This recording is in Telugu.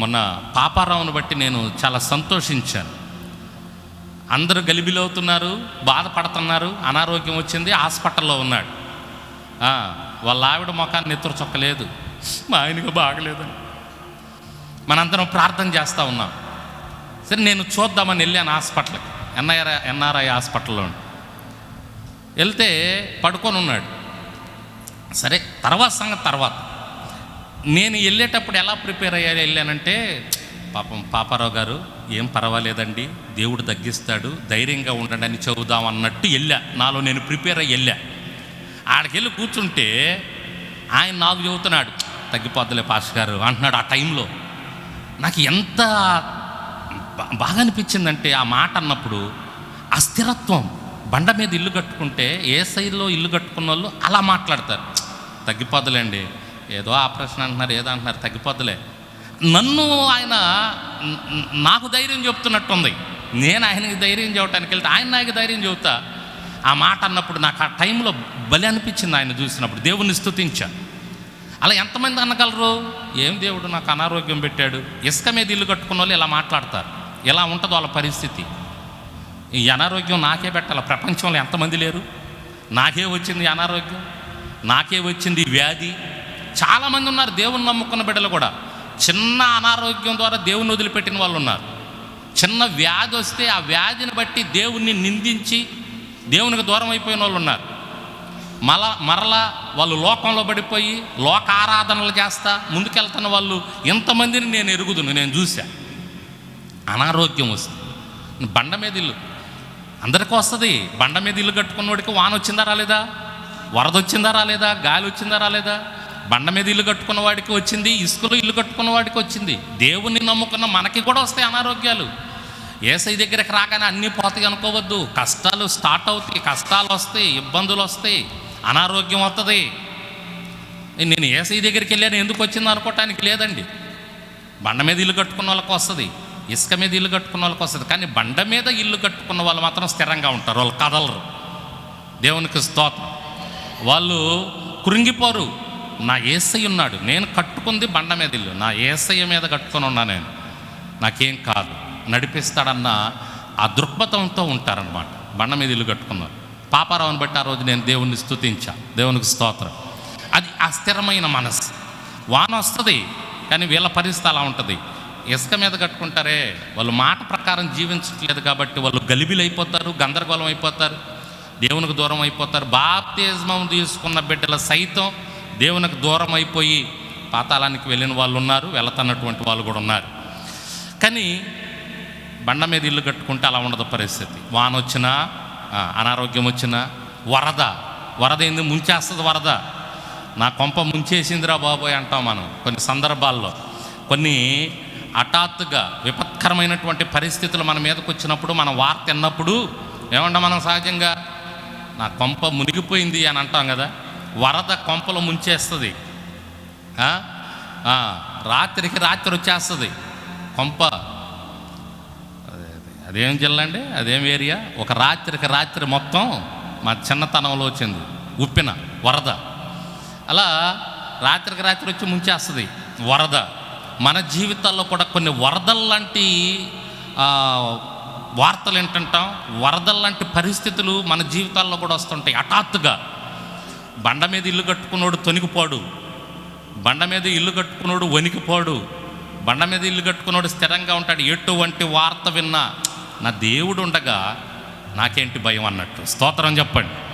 మొన్న పాపారావును బట్టి నేను చాలా సంతోషించాను. అందరూ గలిబిలవుతున్నారు బాధపడుతున్నారు అనారోగ్యం వచ్చింది హాస్పిటల్లో ఉన్నాడు. వాళ్ళ ఆవిడ ముఖాన్ని నిద్ర చొక్కలేదు మా ఆయనకు బాగలేదని మనందరం ప్రార్థన చేస్తూ ఉన్నాం. సరే నేను చూద్దామని వెళ్ళాను హాస్పిటల్కి. ఎన్ఐఆర్ ఎన్ఆర్ఐ హాస్పిటల్లో వెళ్తే పడుకొని ఉన్నాడు. సరే తర్వాత సంగతి తర్వాత. నేను వెళ్ళేటప్పుడు ఎలా ప్రిపేర్ అయ్యాలి వెళ్ళానంటే పాపం పాపారావు గారు ఏం పర్వాలేదండి దేవుడు తగ్గిస్తాడు ధైర్యంగా ఉండండి అని చెబుదాం అన్నట్టు వెళ్ళా. నాలో నేను ప్రిపేర్ అయ్యి వెళ్ళా. ఆడికెళ్ళి కూర్చుంటే ఆయన నాకు చెబుతున్నాడు తగ్గిపోద్దులే పాస్ గారు అంటున్నాడు ఆ టైంలో. నాకు ఎంత బాగా అనిపించిందంటే ఆ మాట అన్నప్పుడు ఆ స్థిరత్వం బండ మీద ఇల్లు కట్టుకుంటే ఏ సైడ్లో ఇల్లు కట్టుకున్న వాళ్ళు అలా మాట్లాడతారు. తగ్గిపోద్దులేండి ఏదో ఆపరేషన్ అంటున్నారు ఏదో అంటున్నారు తగ్గిపోద్దులే. నన్ను ఆయన నాకు ధైర్యం చెప్తున్నట్టుంది నేను ఆయనకి ధైర్యం చెప్పడానికి వెళ్తే ఆయన నాకు ధైర్యం చెబుతా. ఆ మాట అన్నప్పుడు నాకు ఆ టైంలో బలి అనిపించింది ఆయన చూసినప్పుడు. దేవుణ్ణి స్థుతించా అలా ఎంతమంది అనగలరు? ఏం దేవుడు నాకు అనారోగ్యం పెట్టాడు? ఇసుక మీద ఇల్లు కట్టుకున్న వాళ్ళు ఇలా మాట్లాడతారు. ఎలా ఉంటుందో వాళ్ళ పరిస్థితి. ఈ అనారోగ్యం నాకే పెట్టాలి? ప్రపంచంలో ఎంతమంది లేరు? నాకే వచ్చింది అనారోగ్యం? నాకే వచ్చింది వ్యాధి? చాలామంది ఉన్నారు దేవుని నమ్ముకున్న బిడ్డలు కూడా. చిన్న అనారోగ్యం ద్వారా దేవుని వదిలిపెట్టిన వాళ్ళు ఉన్నారు. చిన్న వ్యాధి వస్తే ఆ వ్యాధిని బట్టి దేవుణ్ణి నిందించి దేవునికి దూరం అయిపోయిన వాళ్ళు ఉన్నారు. మల మరలా వాళ్ళు లోకంలో పడిపోయి లోక ఆరాధనలు చేస్తా ముందుకెళ్తున్న వాళ్ళు ఎంతమందిని నేను ఎరుగుదును నేను చూశా. అనారోగ్యం వస్తుంది. బండ మీద ఇల్లు. అందరికీ వస్తుంది. బండ మీద ఇల్లు కట్టుకున్నవాడికి వాన వచ్చిందా రాలేదా? వరద వచ్చిందా రాలేదా? గాలి వచ్చిందా రాలేదా? బండ మీద ఇల్లు కట్టుకున్న వాడికి వచ్చింది ఇసుకలో ఇల్లు కట్టుకున్న వాడికి వచ్చింది. దేవుణ్ణి నమ్ముకున్న మనకి కూడా వస్తాయి అనారోగ్యాలు. ఏసై దగ్గరికి రాగానే అన్నీ పోతాయి అనుకోవద్దు. కష్టాలు స్టార్ట్ అవుతాయి కష్టాలు వస్తాయి ఇబ్బందులు వస్తాయి అనారోగ్యం వస్తుంది నేను ఏసై దగ్గరికి వెళ్ళాను ఎందుకు వచ్చింది అనుకోవటానికి లేదండి. బండ మీద ఇల్లు కట్టుకున్న వాళ్ళకి వస్తుంది ఇసుక మీద ఇల్లు కట్టుకున్న వాళ్ళకి వస్తుంది. కానీ బండ మీద ఇల్లు కట్టుకున్న వాళ్ళు మాత్రం స్థిరంగా ఉంటారు వాళ్ళు కదలరు. దేవునికి స్తోత్రం. వాళ్ళు కృంగిపోరు. నా ఏసై ఉన్నాడు. నేను కట్టుకుంది బండ మీద ఇల్లు. నా ఏసయ్య మీద కట్టుకొని ఉన్నా నేను. నాకేం కాదు. నడిపిస్తాడన్న ఆ దృక్పథంతో ఉంటారనమాట బండ మీద ఇల్లు కట్టుకున్నారు. పాపారావుని బట్టి ఆ రోజు నేను దేవుణ్ణి స్థుతించా దేవునికి స్తోత్రం. అది ఆ స్థిరమైన మనసు వాన వస్తుంది కానీ వీళ్ళ పరిస్థితి అలా ఉంటుంది. ఇసుక మీద కట్టుకుంటారే. వాళ్ళు మాట ప్రకారం జీవించట్లేదు కాబట్టి వాళ్ళు గలిబిలైపోతారు గందరగోళం అయిపోతారు దేవునికి దూరం అయిపోతారు. బాప్తిజమం తీసుకున్న బిడ్డల సైతం దేవునికి దూరం అయిపోయి పాతాళానికి వెళ్ళిన వాళ్ళు ఉన్నారు వెళతన్నటువంటి వాళ్ళు కూడా ఉన్నారు. కానీ బండ మీద ఇల్లు కట్టుకుంటే అలా ఉండదు పరిస్థితి. వాన వచ్చినా అనారోగ్యం వచ్చినా వరద. వరద ఏంది? ముంచేస్తుంది వరద. నా కొంప ముంచేసిందిరా బాబోయ్ అంటాం మనం కొన్ని సందర్భాల్లో. కొన్ని హఠాత్తుగా విపత్కరమైనటువంటి పరిస్థితులు మన మీదకి వచ్చినప్పుడు మన వార్త విన్నప్పుడు ఏమంటాం మనం సహజంగా? నా కొంప మునిగిపోయింది అని అంటాం కదా. వరద కొంపలో ముంచేస్తుంది. రాత్రికి రాత్రి వచ్చేస్తుంది. కొంప. అదే, అదే. అదేం జిల్లా అండి? అదేం ఏరియా? ఒక రాత్రికి రాత్రి మొత్తం మా చిన్నతనంలో వచ్చింది. ఉప్పిన వరద. అలా రాత్రికి రాత్రి వచ్చి ముంచేస్తుంది వరద. మన జీవితాల్లో కూడా కొన్ని వరదల లాంటి వార్తలు ఏంటంటాం? వరదల లాంటి పరిస్థితులు మన జీవితాల్లో కూడా వస్తుంటాయి హఠాత్తుగా. బండ మీద ఇల్లు కట్టుకున్నోడు తొనిగిపోడు. బండ మీద ఇల్లు కట్టుకున్నోడు వణికిపోడు. బండ మీద ఇల్లు కట్టుకున్నోడు స్థిరంగా ఉంటాడు. ఎటువంటి వార్త విన్నా నా దేవుడు ఉండగా నాకేంటి భయం అన్నట్టు. స్తోత్రం చెప్పండి.